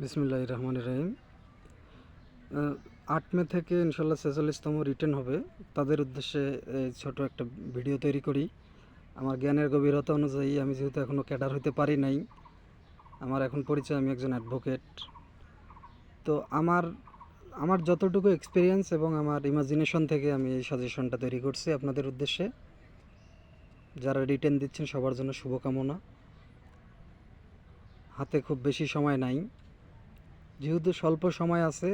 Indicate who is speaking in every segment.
Speaker 1: বিসমুল্লাহ রহমান রহিম। আট মে থেকে ইনশাল্লাহ ছেচল্লিশতম রিটার্ন হবে। তাদের উদ্দেশ্যে ছোট একটা ভিডিও তৈরি করি। আমার জ্ঞানের গভীরতা অনুযায়ী আমি যেহেতু এখনও ক্যাডার হতে পারি নাই, আমার এখন পরিচয়, আমি একজন অ্যাডভোকেট। তো আমার আমার যতটুকু এক্সপিরিয়েন্স এবং আমার ইমাজিনেশন থেকে আমি এই সাজেশনটা তৈরি করছি আপনাদের উদ্দেশ্যে। যারা রিটার্ন দিচ্ছেন, সবার জন্য শুভকামনা। হাতে খুব বেশি সময় নাই। যেহেতু স্বল্প সময় আছে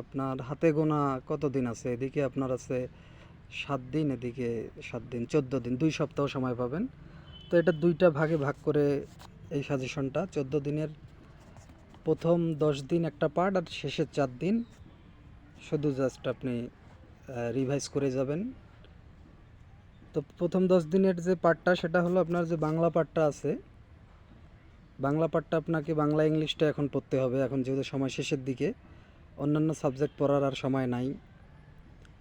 Speaker 1: আপনার হাতে গোনা কতদিন আছে? এদিকে আপনার আছে সাত দিন, এদিকে সাত দিন, চোদ্দ দিন, দুই সপ্তাহ সময় পাবেন। তো এটা দুইটা ভাগে ভাগ করে এই সাজেশনটা চোদ্দ দিনের প্রথম দশ দিন একটা পার্ট আর শেষের চার দিন শুধু জাস্ট আপনি রিভাইজ করে যাবেন। তো প্রথম দশ দিনের যে পার্টটা সেটা হলো আপনার যে বাংলা পার্টটা আছে বাংলা পাঠটা আপনাকে বাংলা ইংলিশটা এখন পড়তে হবে, এখন যেহেতু সময় শেষের দিকে। অন্যান্য সাবজেক্ট পড়ার আর সময় নাই।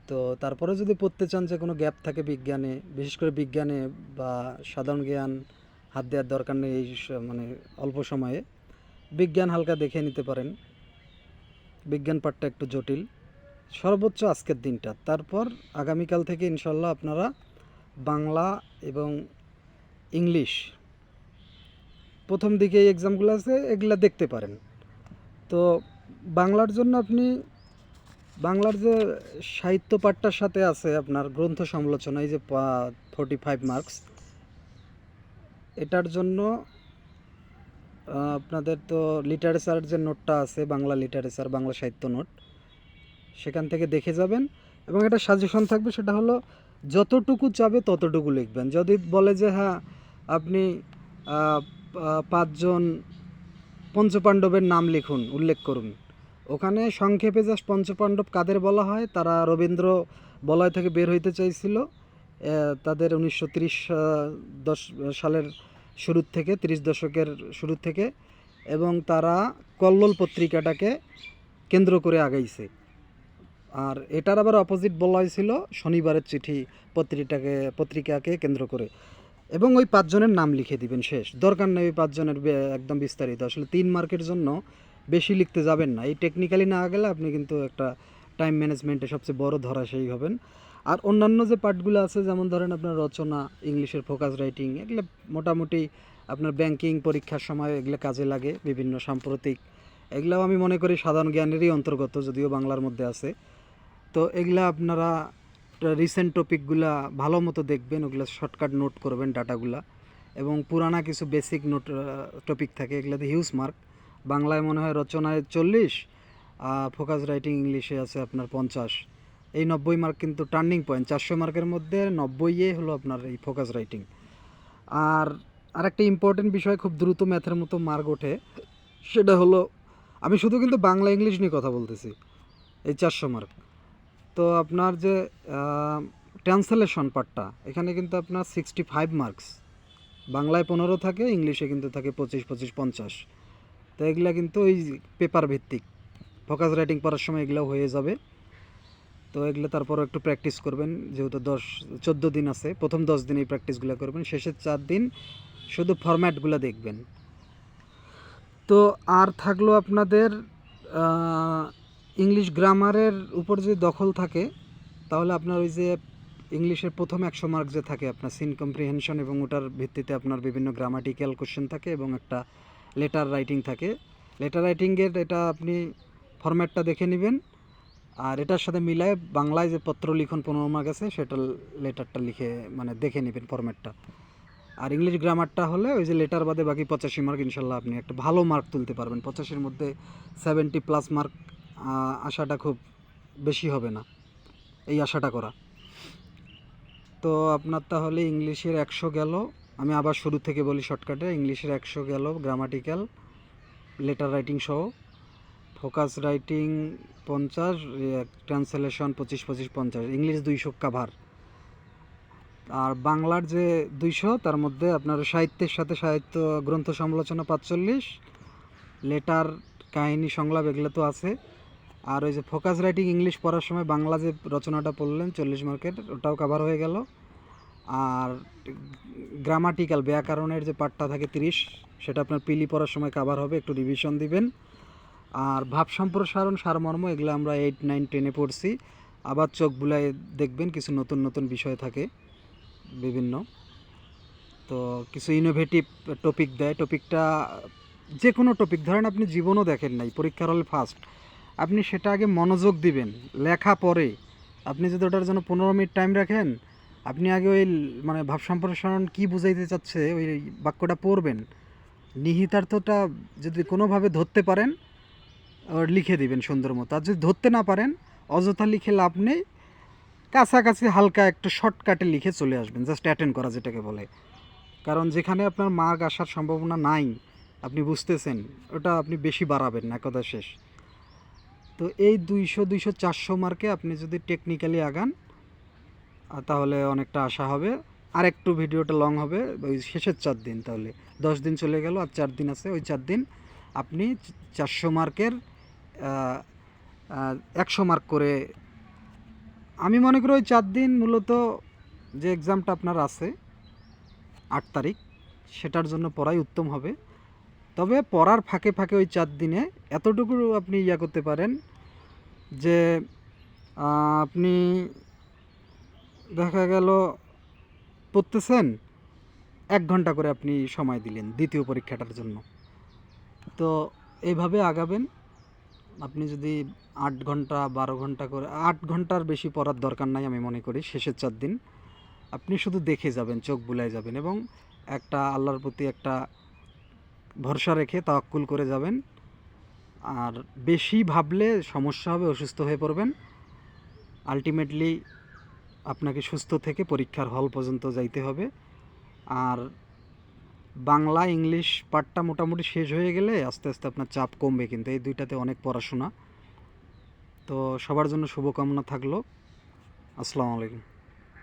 Speaker 1: তো তারপরে যদি পড়তে চান যে কোনো গ্যাপ থাকে বিজ্ঞানে, বিশেষ করে বিজ্ঞানে বা সাধারণ জ্ঞান হাত দেওয়ার দরকার নেই এই মানে অল্প সময়ে, বিজ্ঞান হালকা দেখে নিতে পারেন। বিজ্ঞান পাঠটা একটু জটিল। সর্বোচ্চ আজকের দিনটা। তারপর আগামীকাল থেকে ইনশাল্লাহ আপনারা বাংলা এবং ইংলিশ প্রথম দিকে এই এক্সামগুলো আছে, এগুলা দেখতে পারেন। তো বাংলার জন্য আপনি, বাংলার যে সাহিত্য পাঠটার সাথে আছে আপনার গ্রন্থ সমালোচনা, এই যে ফোর্টি ফাইভ মার্কস এটার জন্য আপনাদের তো লিটারেচার যে নোটটা আছে, বাংলা লিটারেচার বাংলা সাহিত্য নোট, সেখান থেকে দেখে যাবেন। এবং একটা সাজেশন থাকবে, সেটা হলো যতটুকু চাবে ততটুকু লিখবেন। যদি বলে যে হ্যাঁ আপনি পাঁচজন পঞ্চপাণ্ডবের নাম লিখুন, উল্লেখ করুন। ওখানে সংক্ষেপে জাস্ট পঞ্চপাণ্ডব কাদের বলা হয়? তারা রবীন্দ্র বলয় থেকে বের হইতে চাইছিল তাদের উনিশশো তিরিশ দশ সালের শুরুর থেকে, তিরিশ দশকের শুরু থেকে, এবং তারা কল্লোল পত্রিকাটাকে কেন্দ্র করে আগাইছে। আর এটার আবার অপোজিট বলা হয়েছিল, শনিবারের চিঠি পত্রিকাকে পত্রিকাকে কেন্দ্র করে। এবং ওই পাঁচজনের নাম লিখে দিবেন শেষ। দরকার নেই ওই পাঁচজনের একদম বিস্তারিত। আসলে তিন মার্কের জন্য বেশি লিখতে যাবেন না। এই টেকনিক্যালি না গেলে আপনি কিন্তু একটা টাইম ম্যানেজমেন্টে সবচেয়ে বড় ধরা সেই হবেন। আর অন্যান্য যে পার্টগুলো আছে, যেমন ধরেন আপনার রচনা, ইংলিশের ফোকাস রাইটিং এগুলো মোটামুটি আপনার ব্যাংকিং পরীক্ষার সময় এগুলো কাজে লাগে, বিভিন্ন সাম্প্রতিক। এগুলাও আমি মনে করি সাধারণ জ্ঞানেরই অন্তর্গত, যদিও বাংলার মধ্যে আছে। তো এগুলা আপনারা রিসেন্ট টপিকগুলা ভালো মতো দেখবেন, ওগুলো শর্টকাট নোট করবেন ডাটাগুলা। এবং পুরানা কিছু বেসিক নোট টপিক থাকে, এগুলোতে হিউজ মার্ক বাংলায় মনে হয় রচনায় চল্লিশ ফোকাস রাইটিং ইংলিশে আছে আপনার পঞ্চাশ। এই নব্বই মার্ক কিন্তু টার্নিং পয়েন্ট চারশো মার্কের মধ্যে নব্বইয়ে হলো আপনার এই ফোকাস রাইটিং আর আরেকটা ইম্পর্টেন্ট বিষয়, খুব দ্রুত ম্যাথের মতো মার্ক ওঠে, সেটা হলো, আমি শুধু কিন্তু বাংলা, ইংলিশ নিয়ে কথা বলতেছি, এই চারশো মার্ক তো আপনার যে ট্রান্সলেশন পার্টটা এখানে কিন্তু আপনার সিক্সটি ফাইভ মার্কস বাংলায় পনেরো থাকে, ইংলিশে কিন্তু থাকে পঁচিশ পঁচিশ, পঞ্চাশ। তো এগুলা কিন্তু ওই পেপার ভিত্তিক। ফোকাস রাইটিং পড়ার সময় এগুলো হয়ে যাবে। তো এগুলো তারপরও একটু প্র্যাকটিস করবেন, যেহেতু দশ, চোদ্দ দিন আছে, প্রথম দশ দিন এই প্র্যাকটিসগুলো করবেন, শেষের চার দিন শুধু ফরম্যাটগুলো দেখবেন। তো আর থাকল আপনাদের ইংলিশ গ্রামারের উপর যদি দখল থাকে, তাহলে আপনার ওই যে ইংলিশের প্রথম একশো মার্ক যে থাকে আপনার সিন কম্প্রিহেনশন এবং ওটার ভিত্তিতে আপনার বিভিন্ন গ্রামাটিক্যাল কোশ্চেন থাকে এবং একটা লেটার রাইটিং থাকে। লেটার রাইটিংয়ের এটা আপনি ফরম্যাটটা দেখে নেবেন আর এটার সাথে মিলায় বাংলায় যে পত্র লিখন পনেরো মার্ক আছে, সেটা লেটারটা লিখে মানে দেখে নেবেন ফরম্যাটটা আর ইংলিশ গ্রামারটা হলে ওই যে লেটার বাদে বাকি পঁচাশি মার্ক ইনশাল্লাহ আপনি একটা ভালো মার্ক তুলতে পারবেন। পঁচাশির মধ্যে সেভেন্টি প্লাস মার্ক আশাটা খুব বেশি হবে না, এই আশাটা করা। তো আপনার তাহলে ইংলিশের একশো গেল, আমি আবার শুরু থেকে বলি শর্টকাটে, ইংলিশের একশো গেল গ্রামাটিক্যাল লেটার রাইটিং সহ। ফোকাস রাইটিং পঞ্চাশ ট্রান্সলেশন পঁচিশ পঁচিশ, পঞ্চাশ, ইংলিশ দুইশো কাভার আর বাংলার যে দুইশো, তার মধ্যে আপনার সাহিত্যের সাথে সাহিত্য গ্রন্থ সমালোচনা পাঁচচল্লিশ লেটার কাহিনী সংলাপ এগুলো তো আছে। আর ওই যে ফোকাস রাইটিং ইংলিশ পড়ার সময় বাংলা যে রচনাটা পড়লেন চল্লিশ মার্কের, ওটাও কভার হয়ে গেল। আর গ্রামাটিক্যাল ব্যাকরণের যে পার্টটা থাকে তিরিশ, সেটা আপনার পিলি পড়ার সময় কাভার হবে, একটু রিভিশন দিবেন। আর ভাব সম্প্রসারণ সারমর্ম, এগুলো আমরা এইট নাইন টেনে পড়ছি। আবার চোখ বুলায় দেখবেন কিছু নতুন নতুন বিষয় থাকে বিভিন্ন। তো কিছু ইনোভেটিভ টপিক দেয়। টপিকটা যে কোনো টপিক ধরেন আপনি জীবনও দেখেন নাই, পরীক্ষার হলে ফার্স্ট আপনি সেটা আগে মনোযোগ দিবেন, লেখা পরে। আপনি যদি ওটার জন্য পনেরো মিনিট টাইম রাখেন, আপনি আগে ওই মানে ভাব সম্প্রসারণ কী বুঝাইতে চাচ্ছে, ওই বাক্যটা পড়বেন। নিহিতার্থটা যদি কোনোভাবে ধরতে পারেন লিখে দিবেন সুন্দর মতো। আর যদি ধরতে না পারেন, অযথা লিখে লাভ নেই, কাছাকাছি হালকা একটু শর্টকাটে লিখে চলে আসবেন জাস্ট অ্যাটেন্ড করা যেটাকে বলে। কারণ যেখানে আপনার মার্ক আসার সম্ভাবনা নাই, আপনি বুঝতেছেন, ওটা আপনি বেশি বাড়াবেন না কথা শেষ। তো এই দুইশো দুইশো চারশো মার্কে আপনি যদি টেকনিক্যালি আগান তাহলে অনেকটা আশা হবে। আর একটু ভিডিওটা লং হবে, ওই শেষের চার দিন তাহলে। দশ দিন চলে গেল আর চার দিন আছে, ওই চার দিন আপনি চারশো মার্কের একশো মার্ক করে, আমি মনে করি ওই চার দিন মূলত যে এক্সামটা আপনার আছে, আট তারিখ, সেটার জন্য পড়াই উত্তম হবে। তবে পড়ার ফাঁকে ফাঁকে ওই চার দিনে এতটুকু আপনি ইয়া করতে পারেন যে আপনি দেখা গেল পড়তেছেন, এক ঘণ্টা করে আপনি সময় দিলেন দ্বিতীয় পরীক্ষাটার জন্য। তো এইভাবে আগাবেন। আপনি যদি আট ঘণ্টা, বারো ঘণ্টা করে, আট ঘণ্টার বেশি পড়ার দরকার নাই আমি মনে করি শেষের চার দিন। আপনি শুধু দেখে যাবেন, চোখ বুলায় যাবেন এবং একটা আল্লাহর প্রতি একটা ভরসা রেখে তাওয়াক্কুল করে যাবেন। আর বেশি ভাবলে সমস্যা হবে, অসুস্থ হয়ে পড়বেন। আলটিমেটলি আপনাকে সুস্থ থেকে পরীক্ষার হল পর্যন্ত যাইতে হবে। আর বাংলা, ইংলিশ পার্টটা মোটামুটি শেষ হয়ে গেলে আস্তে আস্তে আপনার চাপ কমবে কিন্তু। এই দুইটাতে অনেক পড়াশোনা। তো সবার জন্য শুভকামনা থাকল। আসসালামু আলাইকুম।